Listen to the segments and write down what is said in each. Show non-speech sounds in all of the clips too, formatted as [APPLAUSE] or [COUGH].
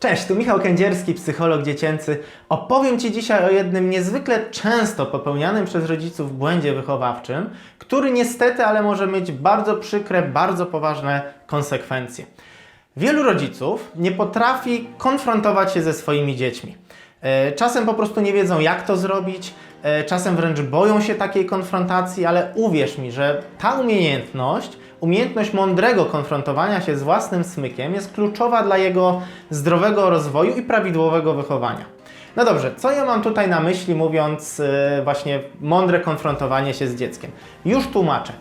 Cześć, tu Michał Kędzierski, psycholog dziecięcy. Opowiem Ci dzisiaj o jednym niezwykle często popełnianym przez rodziców błędzie wychowawczym, który niestety, ale może mieć bardzo przykre, bardzo poważne konsekwencje. Wielu rodziców nie potrafi konfrontować się ze swoimi dziećmi. E, Czasem po prostu nie wiedzą, jak to zrobić, e, czasem wręcz boją się takiej konfrontacji, ale uwierz mi, że ta umiejętność, umiejętność mądrego konfrontowania się z własnym smykiem jest kluczowa dla jego zdrowego rozwoju i prawidłowego wychowania. No dobrze, co ja mam tutaj na myśli, mówiąc e, właśnie mądre konfrontowanie się z dzieckiem? Już tłumaczę.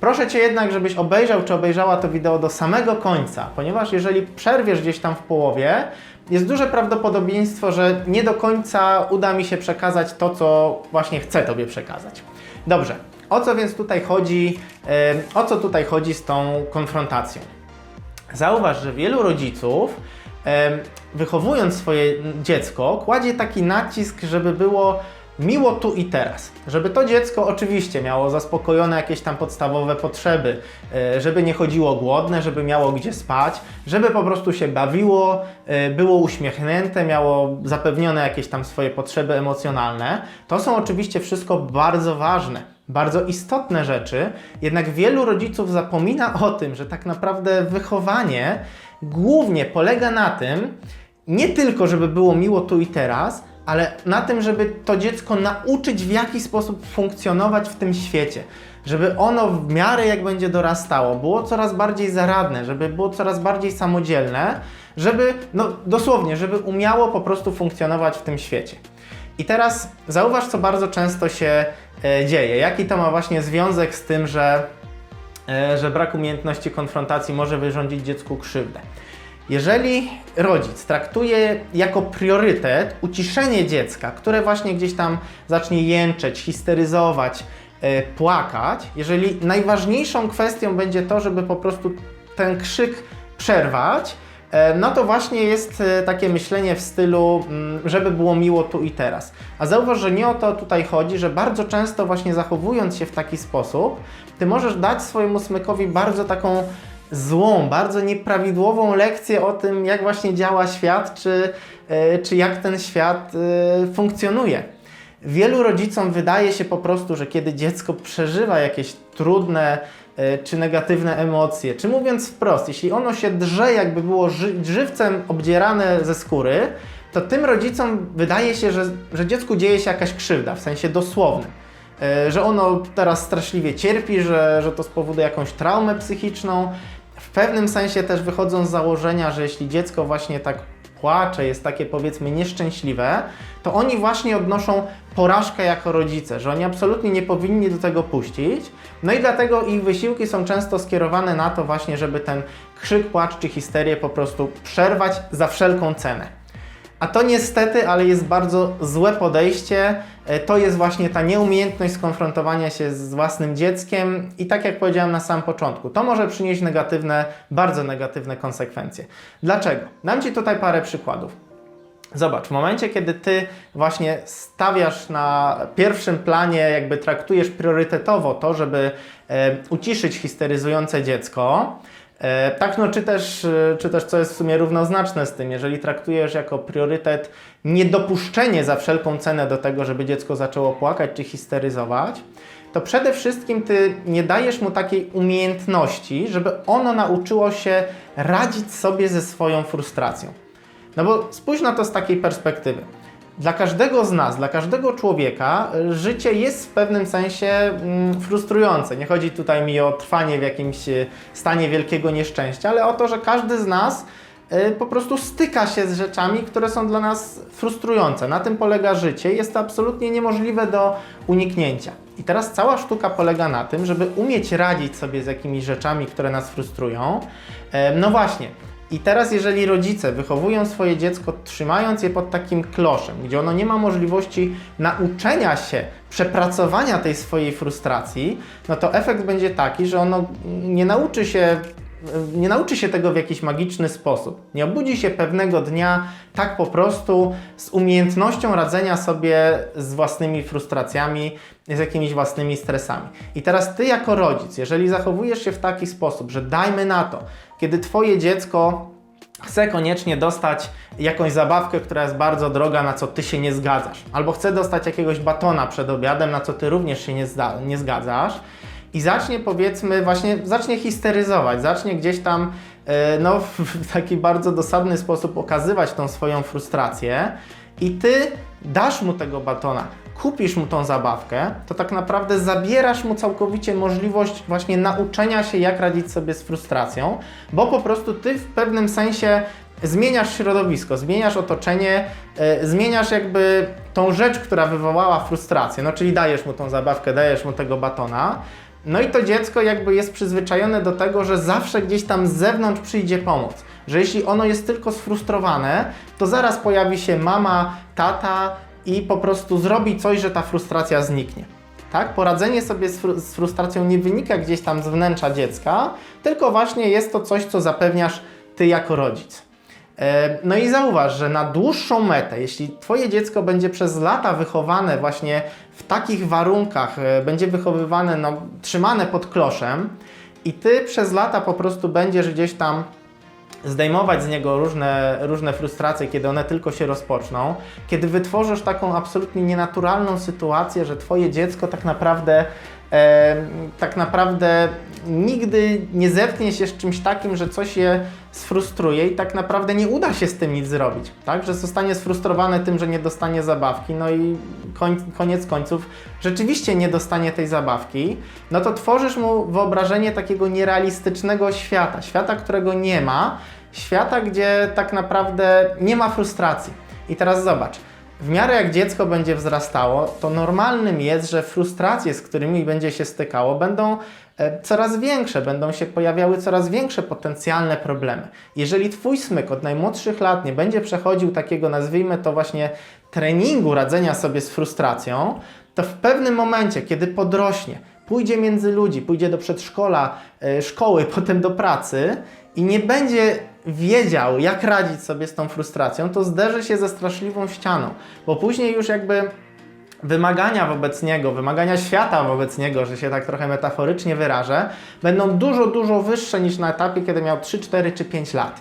Proszę Cię jednak, żebyś obejrzał czy obejrzała to wideo do samego końca, ponieważ jeżeli przerwiesz gdzieś tam w połowie, jest duże prawdopodobieństwo, że nie do końca uda mi się przekazać to, co właśnie chcę Tobie przekazać. Dobrze, o co więc tutaj chodzi, o co tutaj chodzi z tą konfrontacją? Zauważ, że wielu rodziców, wychowując swoje dziecko, kładzie taki nacisk, żeby było miło tu i teraz. Żeby to dziecko oczywiście miało zaspokojone jakieś tam podstawowe potrzeby, e, żeby nie chodziło głodne, żeby miało gdzie spać, żeby po prostu się bawiło, e, było uśmiechnięte, miało zapewnione jakieś tam swoje potrzeby emocjonalne. To są oczywiście wszystko bardzo ważne bardzo istotne rzeczy, jednak wielu rodziców zapomina o tym, że tak naprawdę wychowanie głównie polega na tym, nie tylko, żeby było miło tu i teraz, ale na tym, żeby to dziecko nauczyć w jaki sposób funkcjonować w tym świecie. Żeby ono w miarę jak będzie dorastało, było coraz bardziej zaradne, żeby było coraz bardziej samodzielne, żeby, no dosłownie, żeby umiało po prostu funkcjonować w tym świecie. I teraz zauważ, co bardzo często się e, dzieje. Jaki to ma właśnie związek z tym, że, e, że brak umiejętności konfrontacji może wyrządzić dziecku krzywdę. Jeżeli rodzic traktuje jako priorytet uciszenie dziecka, które właśnie gdzieś tam zacznie jęczeć, histeryzować, e, płakać, jeżeli najważniejszą kwestią będzie to, żeby po prostu ten krzyk przerwać, no to właśnie jest e, takie myślenie w stylu, mm, żeby było miło tu i teraz. A zauważ, że nie o to tutaj chodzi, że bardzo często właśnie zachowując się w taki sposób, ty możesz dać swojemu smykowi bardzo taką złą, bardzo nieprawidłową lekcję o tym, jak właśnie działa świat, czy, e, czy jak ten świat e, funkcjonuje. Wielu rodzicom wydaje się po prostu, że kiedy dziecko przeżywa jakieś trudne e, czy negatywne emocje, czy mówiąc wprost, jeśli ono się drze, jakby było ży żywcem obdzierane ze skóry, to tym rodzicom wydaje się, że, że dziecku dzieje się jakaś krzywda, w sensie dosłownym. E, Że ono teraz straszliwie cierpi, że, że to spowoduje jakąś traumę psychiczną. W pewnym sensie też wychodzą z założenia, że jeśli dziecko właśnie tak płacze, jest takie powiedzmy nieszczęśliwe, to oni właśnie odnoszą porażkę jako rodzice, że oni absolutnie nie powinni do tego puścić. No i dlatego ich wysiłki są często skierowane na to właśnie, żeby ten krzyk, płacz czy histerię po prostu przerwać za wszelką cenę. A to niestety, ale jest bardzo złe podejście. E, To jest właśnie ta nieumiejętność skonfrontowania się z własnym dzieckiem i tak jak powiedziałem na samym początku, to może przynieść negatywne, bardzo negatywne konsekwencje. Dlaczego? Dam Ci tutaj parę przykładów. Zobacz, w momencie, kiedy ty właśnie stawiasz na pierwszym planie, jakby traktujesz priorytetowo to, żeby e, uciszyć histeryzujące dziecko, tak, no, czy też, e, czy też co jest w sumie równoznaczne z tym, jeżeli traktujesz jako priorytet niedopuszczenie za wszelką cenę do tego, żeby dziecko zaczęło płakać czy histeryzować, to przede wszystkim ty nie dajesz mu takiej umiejętności, żeby ono nauczyło się radzić sobie ze swoją frustracją. No bo spójrz na to z takiej perspektywy. Dla każdego z nas, dla każdego człowieka y, życie jest w pewnym sensie mm, frustrujące. Nie chodzi tutaj mi o trwanie w jakimś y, stanie wielkiego nieszczęścia, ale o to, że każdy z nas y, po prostu styka się z rzeczami, które są dla nas frustrujące. Na tym polega życie jest to absolutnie niemożliwe do uniknięcia. I teraz cała sztuka polega na tym, żeby umieć radzić sobie z jakimiś rzeczami, które nas frustrują. E, No właśnie, i teraz, jeżeli rodzice wychowują swoje dziecko, trzymając je pod takim kloszem, gdzie ono nie ma możliwości nauczenia się, przepracowania tej swojej frustracji, no to efekt będzie taki, że ono nie nauczy się. Nie nauczy się tego w jakiś magiczny sposób. Nie obudzi się pewnego dnia tak po prostu z umiejętnością radzenia sobie z własnymi frustracjami, z jakimiś własnymi stresami. I teraz ty, jako rodzic, jeżeli zachowujesz się w taki sposób, że dajmy na to, kiedy twoje dziecko chce koniecznie dostać jakąś zabawkę, która jest bardzo droga, na co ty się nie zgadzasz, albo chce dostać jakiegoś batona przed obiadem, na co ty również się nie, nie zgadzasz i zacznie powiedzmy właśnie, zacznie histeryzować, zacznie gdzieś tam e, no, w taki bardzo dosadny sposób okazywać tą swoją frustrację. I ty dasz mu tego batona, kupisz mu tą zabawkę, to tak naprawdę zabierasz mu całkowicie możliwość właśnie nauczenia się, jak radzić sobie z frustracją, bo po prostu ty w pewnym sensie zmieniasz środowisko, zmieniasz otoczenie, e, zmieniasz jakby tą rzecz, która wywołała frustrację, no czyli dajesz mu tą zabawkę, dajesz mu tego batona, no i to dziecko jakby jest przyzwyczajone do tego, że zawsze gdzieś tam z zewnątrz przyjdzie pomoc. Że jeśli ono jest tylko sfrustrowane, to zaraz pojawi się mama, tata i po prostu zrobi coś, że ta frustracja zniknie. Tak? Poradzenie sobie z, fru- z frustracją nie wynika gdzieś tam z wnętrza dziecka, tylko właśnie jest to coś, co zapewniasz ty jako rodzic. E, No i zauważ, że na dłuższą metę, jeśli Twoje dziecko będzie przez lata wychowane właśnie w takich warunkach, e, będzie wychowywane, no, trzymane pod kloszem i Ty przez lata po prostu będziesz gdzieś tam zdejmować z niego różne, różne frustracje, kiedy one tylko się rozpoczną, kiedy wytworzysz taką absolutnie nienaturalną sytuację, że Twoje dziecko tak naprawdę tak naprawdę nigdy nie zetknie się z czymś takim, że coś je sfrustruje i tak naprawdę nie uda się z tym nic zrobić, tak? Że zostanie sfrustrowane tym, że nie dostanie zabawki, no i koń, koniec końców rzeczywiście nie dostanie tej zabawki, no to tworzysz mu wyobrażenie takiego nierealistycznego świata, świata, którego nie ma, świata, gdzie tak naprawdę nie ma frustracji. I teraz zobacz, w miarę jak dziecko będzie wzrastało, to normalnym jest, że frustracje, z którymi będzie się stykało, będą e, coraz większe, będą się pojawiały coraz większe potencjalne problemy. Jeżeli Twój smyk od najmłodszych lat nie będzie przechodził takiego, nazwijmy to właśnie, treningu radzenia sobie z frustracją, to w pewnym momencie, kiedy podrośnie, pójdzie między ludzi, pójdzie do przedszkola, e, szkoły, [LAUGHS] potem do pracy i nie będzie wiedział, jak radzić sobie z tą frustracją, to zderzy się ze straszliwą ścianą, bo później już jakby wymagania wobec niego, wymagania świata wobec niego, że się tak trochę metaforycznie wyrażę, będą dużo, dużo wyższe niż na etapie, kiedy miał 3, 4 czy 5 lat.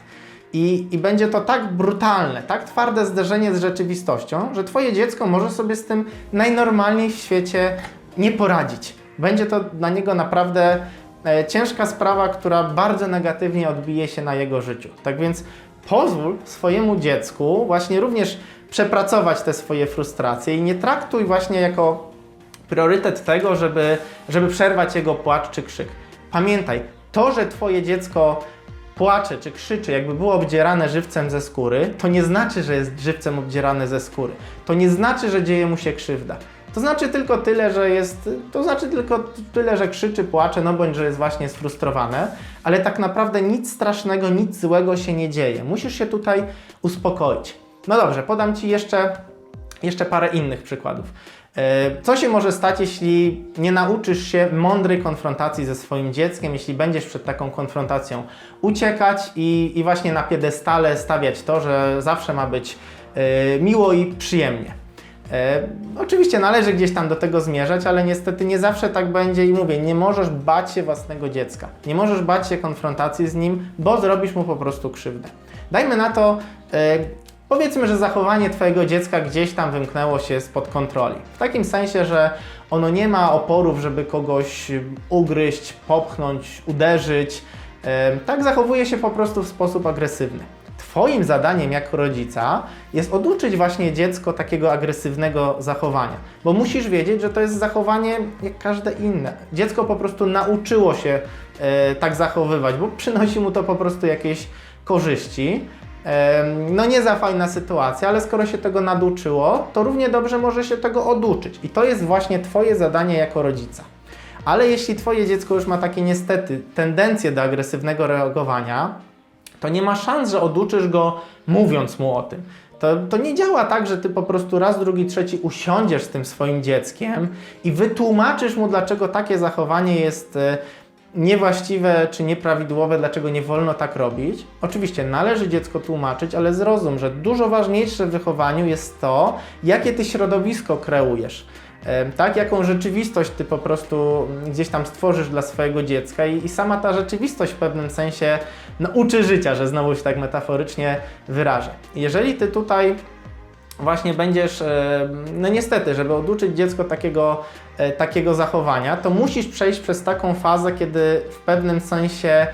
I, I będzie to tak brutalne, tak twarde zderzenie z rzeczywistością, że Twoje dziecko może sobie z tym najnormalniej w świecie nie poradzić. Będzie to dla niego naprawdę ciężka sprawa, która bardzo negatywnie odbije się na jego życiu. Tak więc pozwól swojemu dziecku właśnie również przepracować te swoje frustracje i nie traktuj właśnie jako priorytet tego, żeby, żeby przerwać jego płacz czy krzyk. Pamiętaj, to, że Twoje dziecko płacze czy krzyczy, jakby było obdzierane żywcem ze skóry, to nie znaczy, że jest żywcem obdzierane ze skóry. To nie znaczy, że dzieje mu się krzywda. To znaczy tylko tyle, że jest, to znaczy tylko tyle, że krzyczy, płacze, no bądź, że jest właśnie sfrustrowane, ale tak naprawdę nic strasznego, nic złego się nie dzieje. Musisz się tutaj uspokoić. No dobrze, podam Ci jeszcze, jeszcze parę innych przykładów. E, Co się może stać, jeśli nie nauczysz się mądrej konfrontacji ze swoim dzieckiem, jeśli będziesz przed taką konfrontacją uciekać i, i właśnie na piedestale stawiać to, że zawsze ma być e, miło i przyjemnie. E, oczywiście należy gdzieś tam do tego zmierzać, ale niestety nie zawsze tak będzie i mówię, nie możesz bać się własnego dziecka. Nie możesz bać się konfrontacji z nim, bo zrobisz mu po prostu krzywdę. Dajmy na to, e, powiedzmy, że zachowanie Twojego dziecka gdzieś tam wymknęło się spod kontroli. W takim sensie, że ono nie ma oporów, żeby kogoś ugryźć, popchnąć, uderzyć. E, tak zachowuje się po prostu w sposób agresywny. Twoim zadaniem jako rodzica jest oduczyć właśnie dziecko takiego agresywnego zachowania, bo musisz wiedzieć, że to jest zachowanie jak każde inne. Dziecko po prostu nauczyło się e, tak zachowywać, bo przynosi mu to po prostu jakieś korzyści. Em, No nie za fajna sytuacja, ale skoro się tego naduczyło, to równie dobrze może się tego oduczyć. I to jest właśnie Twoje zadanie jako rodzica. Ale jeśli Twoje dziecko już ma takie niestety tendencje do agresywnego reagowania, to nie ma szans, że oduczysz go mówiąc mu o tym. To, to nie działa tak, że ty po prostu raz, drugi, trzeci usiądziesz z tym swoim dzieckiem i wytłumaczysz mu, dlaczego takie zachowanie jest e, niewłaściwe czy nieprawidłowe, dlaczego nie wolno tak robić. Oczywiście należy dziecko tłumaczyć, ale zrozum, że dużo ważniejsze w wychowaniu jest to, jakie ty środowisko kreujesz. Tak, jaką rzeczywistość ty po prostu gdzieś tam stworzysz dla swojego dziecka i, i sama ta rzeczywistość w pewnym sensie no, uczy życia, że znowu się tak metaforycznie wyrażę. Jeżeli ty tutaj właśnie będziesz, no niestety, żeby oduczyć dziecko takiego, e, takiego zachowania, to musisz przejść przez taką fazę, kiedy w pewnym sensie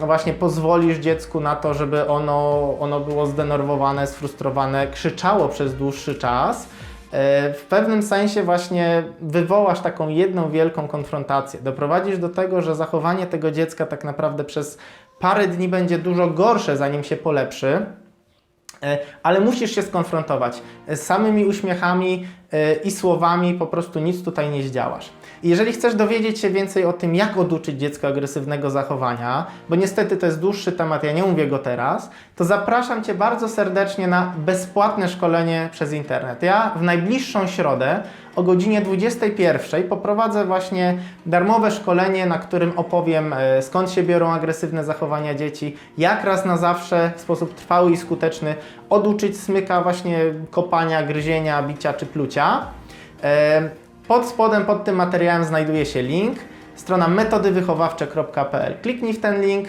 właśnie pozwolisz dziecku na to, żeby ono, ono było zdenerwowane, sfrustrowane, krzyczało przez dłuższy czas. E, W pewnym sensie właśnie wywołasz taką jedną wielką konfrontację. Doprowadzisz do tego, że zachowanie tego dziecka tak naprawdę przez parę dni będzie dużo gorsze, zanim się polepszy. E, ale musisz się skonfrontować z samymi uśmiechami e, i słowami, po prostu nic tutaj nie zdziałasz. Jeżeli chcesz dowiedzieć się więcej o tym, jak oduczyć dziecko agresywnego zachowania, bo niestety to jest dłuższy temat, ja nie mówię go teraz, to zapraszam Cię bardzo serdecznie na bezpłatne szkolenie przez internet. Ja w najbliższą środę o godzinie 21 poprowadzę właśnie darmowe szkolenie, na którym opowiem e, skąd się biorą agresywne zachowania dzieci, jak raz na zawsze w sposób trwały i skuteczny oduczyć smyka właśnie kopania, gryzienia, bicia czy plucia. Pod spodem, pod tym materiałem znajduje się link, strona metodywychowawcze.pl. Kliknij w ten link,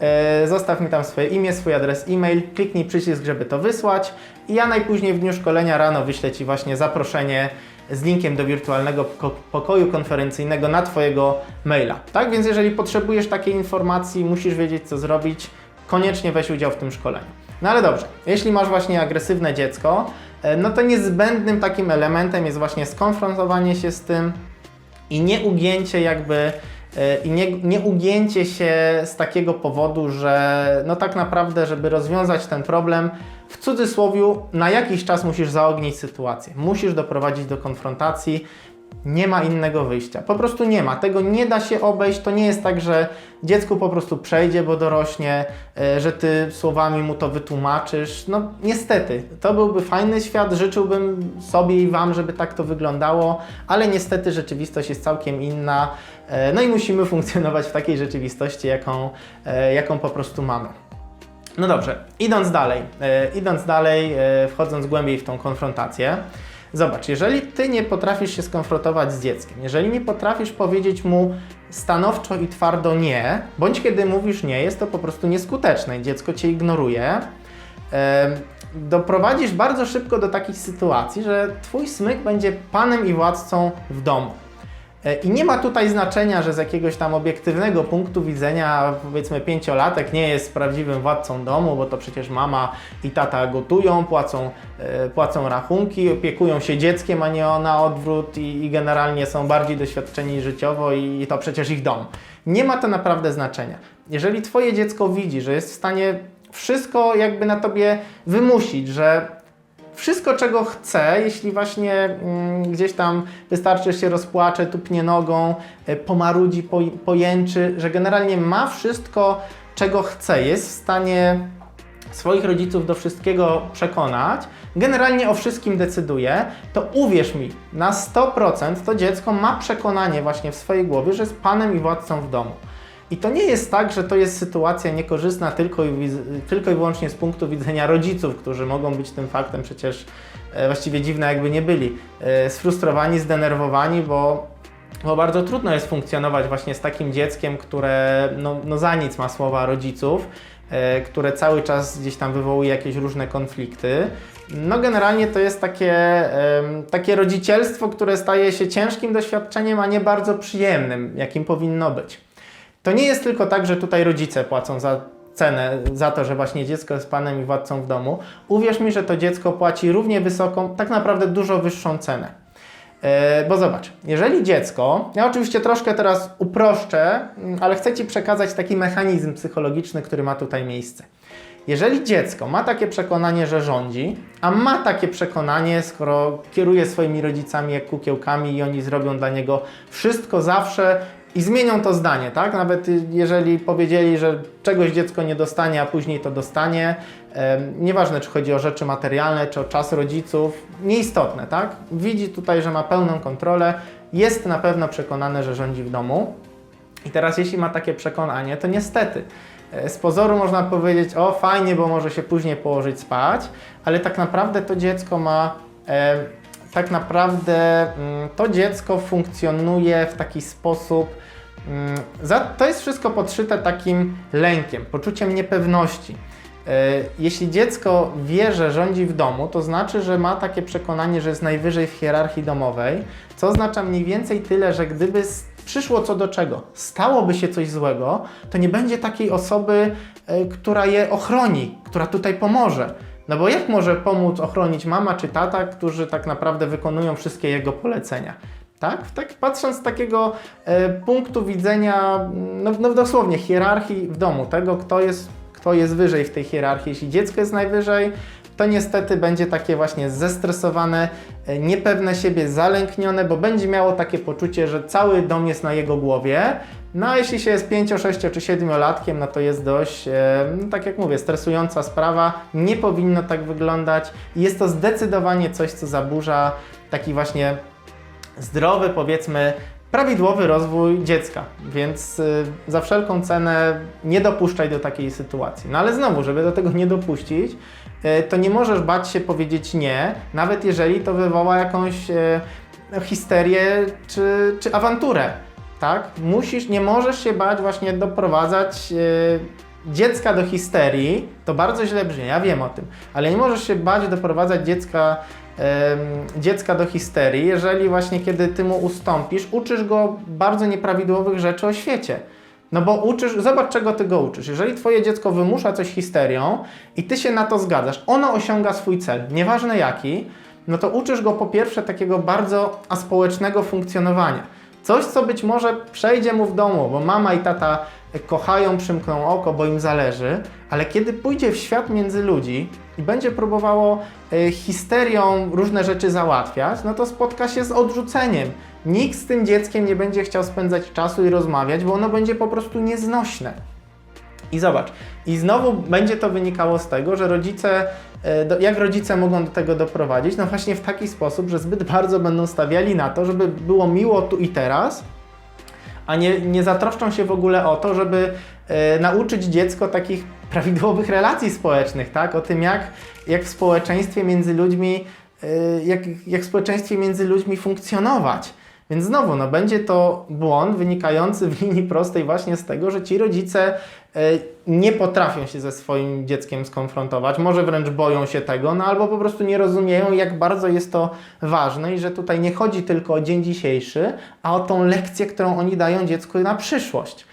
e, zostaw mi tam swoje imię, swój adres e-mail, kliknij przycisk, żeby to wysłać i ja najpóźniej w dniu szkolenia rano wyślę Ci właśnie zaproszenie z linkiem do wirtualnego poko- pokoju konferencyjnego na Twojego maila. Tak więc jeżeli potrzebujesz takiej informacji, musisz wiedzieć co zrobić, koniecznie weź udział w tym szkoleniu. No ale dobrze, jeśli masz właśnie agresywne dziecko, no to niezbędnym takim elementem jest właśnie skonfrontowanie się z tym i nie ugięcie jakby e, i nie, nie ugięcie się z takiego powodu, że no tak naprawdę, żeby rozwiązać ten problem, w cudzysłowiu na jakiś czas musisz zaognić sytuację. Musisz doprowadzić do konfrontacji. Nie ma innego wyjścia. Po prostu nie ma. Tego nie da się obejść. To nie jest tak, że dziecku po prostu przejdzie, bo dorośnie, e, że ty słowami mu to wytłumaczysz. No niestety, to byłby fajny świat. Życzyłbym sobie i wam, żeby tak to wyglądało, ale niestety rzeczywistość jest całkiem inna. E, No i musimy [LAUGHS] funkcjonować w takiej rzeczywistości, jaką, e, jaką po prostu mamy. No dobrze, idąc dalej, idąc dalej, wchodząc głębiej w tą konfrontację, zobacz, jeżeli ty nie potrafisz się skonfrontować z dzieckiem, jeżeli nie potrafisz powiedzieć mu stanowczo i twardo nie, bądź kiedy mówisz nie, jest to po prostu nieskuteczne i dziecko cię ignoruje, doprowadzisz bardzo szybko do takich sytuacji, że twój smyk będzie panem i władcą w domu. E, I nie ma tutaj znaczenia, że z jakiegoś tam obiektywnego punktu widzenia, powiedzmy, pięciolatek nie jest prawdziwym władcą domu, bo to przecież mama i tata gotują, płacą, e, płacą rachunki, opiekują się dzieckiem, a nie na odwrót i, i generalnie są bardziej doświadczeni życiowo i, i to przecież ich dom. Nie ma to naprawdę znaczenia. Jeżeli Twoje dziecko widzi, że jest w stanie wszystko jakby na Tobie wymusić, że wszystko, czego chce, jeśli właśnie mm, gdzieś tam wystarczy, się rozpłacze, tupnie nogą, y, pomarudzi, po, pojęczy, że generalnie ma wszystko, czego chce, jest w stanie swoich rodziców do wszystkiego przekonać, generalnie o wszystkim decyduje, to uwierz mi, na 100% to dziecko ma przekonanie właśnie w swojej głowie, że jest panem i władcą w domu. I to nie jest tak, że to jest sytuacja niekorzystna tylko i, tylko i wyłącznie z punktu widzenia rodziców, którzy mogą być tym faktem przecież e, właściwie dziwne jakby nie byli, e, sfrustrowani, zdenerwowani, bo, bo bardzo trudno jest funkcjonować właśnie z takim dzieckiem, które no, no za nic ma słowa rodziców, e, które cały czas gdzieś tam wywołuje jakieś różne konflikty. No generalnie to jest takie, takie rodzicielstwo, które staje się ciężkim doświadczeniem, a nie bardzo przyjemnym, jakim powinno być. To nie jest tylko tak, że tutaj rodzice płacą za cenę, za to, że właśnie dziecko jest panem i władcą w domu. Uwierz mi, że to dziecko płaci równie wysoką, tak naprawdę dużo wyższą cenę. E, bo zobacz, jeżeli dziecko, ja oczywiście troszkę teraz uproszczę, mm, ale chcę Ci przekazać taki mechanizm psychologiczny, który ma tutaj miejsce. Jeżeli dziecko ma takie przekonanie, że rządzi, a ma takie przekonanie, skoro kieruje swoimi rodzicami jak kukiełkami i oni zrobią dla niego wszystko zawsze i zmienią to zdanie, tak? Nawet jeżeli powiedzieli, że czegoś dziecko nie dostanie, a później to dostanie, nieważne czy chodzi o rzeczy materialne, czy o czas rodziców, nieistotne, tak? Widzi tutaj, że ma pełną kontrolę, jest na pewno przekonane, że rządzi w domu. I teraz jeśli ma takie przekonanie, to niestety e, z pozoru można powiedzieć, o fajnie, bo może się później położyć spać, ale tak naprawdę to dziecko ma e, tak naprawdę mm, to dziecko funkcjonuje w taki sposób, mm, to jest wszystko podszyte takim lękiem, poczuciem niepewności. E, Jeśli dziecko wie, że rządzi w domu, to znaczy, że ma takie przekonanie, że jest najwyżej w hierarchii domowej, co oznacza mniej więcej tyle, że gdyby przyszło co do czego, stałoby się coś złego, to nie będzie takiej osoby, e, która je ochroni, która tutaj pomoże. No bo jak może pomóc ochronić mama czy tata, którzy tak naprawdę wykonują wszystkie jego polecenia? Tak? tak patrząc z takiego e, punktu widzenia, no, no dosłownie hierarchii w domu, tego kto jest, kto jest wyżej w tej hierarchii. Jeśli dziecko jest najwyżej, to niestety będzie takie właśnie zestresowane, e, niepewne siebie, zalęknione, bo będzie miało takie poczucie, że cały dom jest na jego głowie. No a jeśli się jest 5, 6 czy 7 latkiem, no to jest dość, e, no, tak jak mówię, stresująca sprawa. Nie powinno tak wyglądać. Jest to zdecydowanie coś, co zaburza taki właśnie zdrowy, powiedzmy, prawidłowy rozwój dziecka, więc y, za wszelką cenę nie dopuszczaj do takiej sytuacji. No ale znowu, żeby do tego nie dopuścić, to nie możesz bać się powiedzieć nie, nawet jeżeli to wywoła jakąś y, histerię czy, czy awanturę. Tak? Musisz, nie możesz się bać właśnie doprowadzać y, dziecka do histerii. To bardzo źle brzmi, ja wiem o tym, ale nie możesz się bać doprowadzać dziecka dziecka do histerii, jeżeli właśnie kiedy ty mu ustąpisz, uczysz go bardzo nieprawidłowych rzeczy o świecie. No bo uczysz, zobacz czego ty go uczysz. Jeżeli twoje dziecko wymusza coś histerią i ty się na to zgadzasz, ono osiąga swój cel, nieważne jaki, no to uczysz go po pierwsze takiego bardzo aspołecznego funkcjonowania. Coś, co być może przejdzie mu w domu, bo mama i tata kochają, przymkną oko, bo im zależy, ale kiedy pójdzie w świat między ludzi i będzie próbowało e, histerią różne rzeczy załatwiać, no to spotka się z odrzuceniem. Nikt z tym dzieckiem nie będzie chciał spędzać czasu i rozmawiać, bo ono będzie po prostu nieznośne. I zobacz, i znowu będzie to wynikało z tego, że rodzice, e, jak rodzice mogą do tego doprowadzić? No właśnie w taki sposób, że zbyt bardzo będą stawiali na to, żeby było miło tu i teraz, a nie, nie zatroszczą się w ogóle o to, żeby e, nauczyć dziecko takich [LAUGHS] prawidłowych relacji społecznych, tak? O tym, jak, jak w społeczeństwie między ludźmi, e, jak, jak w społeczeństwie między ludźmi funkcjonować. Więc znowu, no, będzie to błąd wynikający w linii prostej właśnie z tego, że ci rodzice e, nie potrafią się ze swoim dzieckiem skonfrontować, może wręcz boją się tego, no albo po prostu nie rozumieją, jak bardzo jest to ważne i że tutaj nie chodzi tylko o dzień dzisiejszy, a o tą lekcję, którą oni dają dziecku na przyszłość.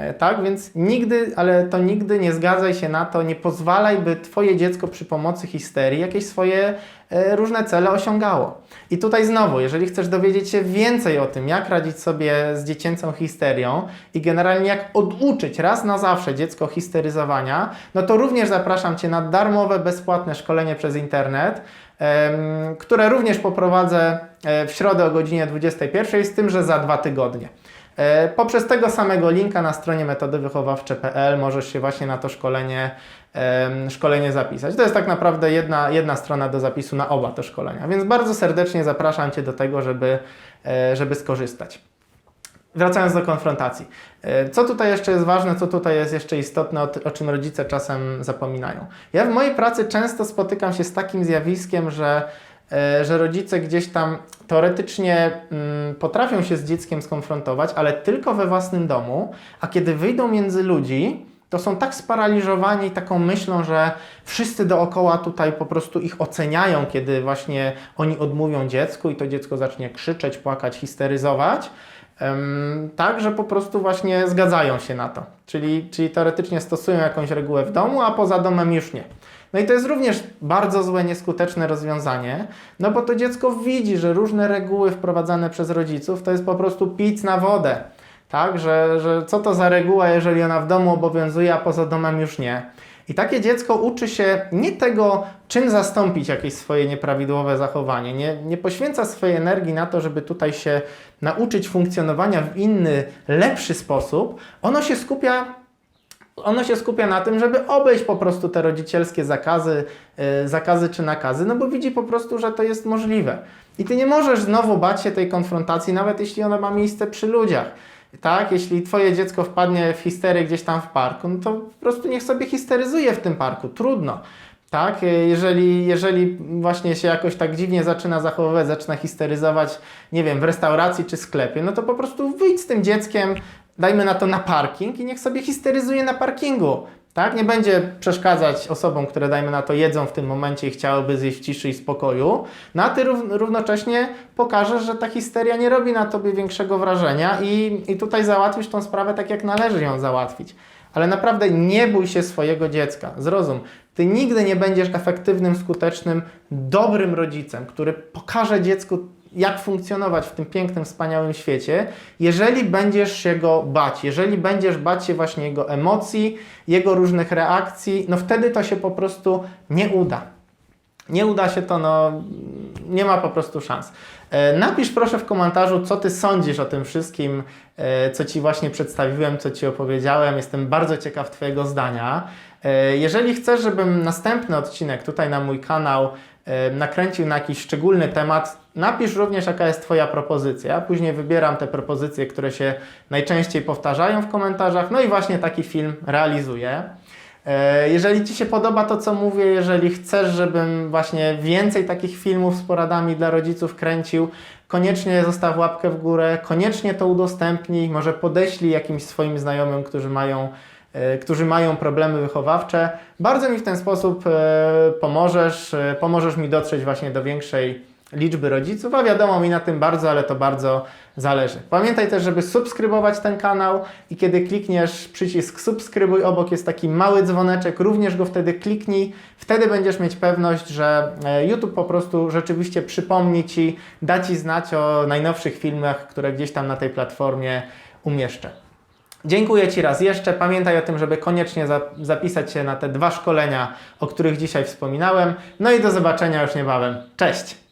E, Tak, więc nigdy, ale to nigdy nie zgadzaj się na to, nie pozwalaj, by Twoje dziecko przy pomocy histerii jakieś swoje e, różne cele osiągało. I tutaj znowu, jeżeli chcesz dowiedzieć się więcej o tym, jak radzić sobie z dziecięcą histerią i generalnie jak oduczyć raz na zawsze dziecko histeryzowania, no to również zapraszam Cię na darmowe, bezpłatne szkolenie przez internet, które również poprowadzę e, w środę o godzinie 21, z tym, że za dwa tygodnie. E, Poprzez tego samego linka na stronie metodywychowawcze.pl możesz się właśnie na to szkolenie, szkolenie zapisać. To jest tak naprawdę jedna, jedna strona do zapisu na oba te szkolenia, więc bardzo serdecznie zapraszam Cię do tego, żeby, e, żeby skorzystać. Wracając do konfrontacji. E, Co tutaj jeszcze jest ważne, co tutaj jest jeszcze istotne, o, o czym rodzice czasem zapominają. Ja w mojej pracy często spotykam się z takim zjawiskiem, że, że rodzice gdzieś tam teoretycznie mm, potrafią się z dzieckiem skonfrontować, ale tylko we własnym domu, a kiedy wyjdą między ludzi, to są tak sparaliżowani taką myślą, że wszyscy dookoła tutaj po prostu ich oceniają, kiedy właśnie oni odmówią dziecku i to dziecko zacznie krzyczeć, płakać, histeryzować. Tak, że po prostu właśnie zgadzają się na to. Czyli, czyli teoretycznie stosują jakąś regułę w domu, a poza domem już nie. No i to jest również bardzo złe, nieskuteczne rozwiązanie, no bo to dziecko widzi, że różne reguły wprowadzane przez rodziców to jest po prostu pic na wodę. Tak, że, że co to za reguła, jeżeli ona w domu obowiązuje, a poza domem już nie. I takie dziecko uczy się nie tego, czym zastąpić jakieś swoje nieprawidłowe zachowanie. Nie, nie poświęca swojej energii na to, żeby tutaj się nauczyć funkcjonowania w inny, lepszy sposób. Ono się skupia ono się skupia na tym, żeby obejść po prostu te rodzicielskie zakazy, yy, zakazy czy nakazy, no bo widzi po prostu, że to jest możliwe. I ty nie możesz znowu bać się tej konfrontacji, nawet jeśli ona ma miejsce przy ludziach. Tak, jeśli twoje dziecko wpadnie w histerię gdzieś tam w parku, no to po prostu niech sobie histeryzuje w tym parku, trudno. Tak, jeżeli, jeżeli właśnie się jakoś tak dziwnie zaczyna zachowywać, zaczyna histeryzować, nie wiem, w restauracji czy sklepie, no to po prostu wyjdź z tym dzieckiem, dajmy na to na parking i niech sobie histeryzuje na parkingu. Tak? Nie będzie przeszkadzać osobom, które dajmy na to jedzą w tym momencie i chciałyby zjeść w ciszy i spokoju. No a ty rów- równocześnie pokażesz, że ta histeria nie robi na tobie większego wrażenia i, i tutaj załatwisz tą sprawę tak, jak należy ją załatwić. Ale naprawdę nie bój się swojego dziecka. Zrozum, ty nigdy nie będziesz efektywnym, skutecznym, dobrym rodzicem, który pokaże dziecku, jak funkcjonować w tym pięknym, wspaniałym świecie, jeżeli będziesz się go bać, jeżeli będziesz bać się właśnie jego emocji, jego różnych reakcji, no wtedy to się po prostu nie uda. Nie uda się to, no nie ma po prostu szans. E, Napisz proszę w komentarzu, co Ty sądzisz o tym wszystkim, e, co Ci właśnie przedstawiłem, co Ci opowiedziałem. Jestem bardzo ciekaw Twojego zdania. E, Jeżeli chcesz, żebym następny odcinek tutaj na mój kanał nakręcił na jakiś szczególny temat, napisz również, jaka jest Twoja propozycja. Ja później wybieram te propozycje, które się najczęściej powtarzają w komentarzach, no i właśnie taki film realizuję. E, Jeżeli Ci się podoba to, co mówię, jeżeli chcesz, żebym właśnie więcej takich filmów z poradami dla rodziców kręcił, koniecznie zostaw łapkę w górę, koniecznie to udostępnij, może podeślij jakimś swoim znajomym, którzy mają, którzy mają problemy wychowawcze. Bardzo mi w ten sposób e, pomożesz, e, pomożesz mi dotrzeć właśnie do większej liczby rodziców, a wiadomo mi na tym bardzo, ale to bardzo zależy. Pamiętaj też, żeby subskrybować ten kanał i kiedy klikniesz przycisk subskrybuj, obok jest taki mały dzwoneczek, również go wtedy kliknij. Wtedy będziesz mieć pewność, że e, YouTube po prostu rzeczywiście przypomni Ci, da Ci znać o najnowszych filmach, które gdzieś tam na tej platformie umieszczę. Dziękuję Ci raz jeszcze. Pamiętaj o tym, żeby koniecznie za- zapisać się na te dwa szkolenia, o których dzisiaj wspominałem. No i do zobaczenia już niebawem. Cześć!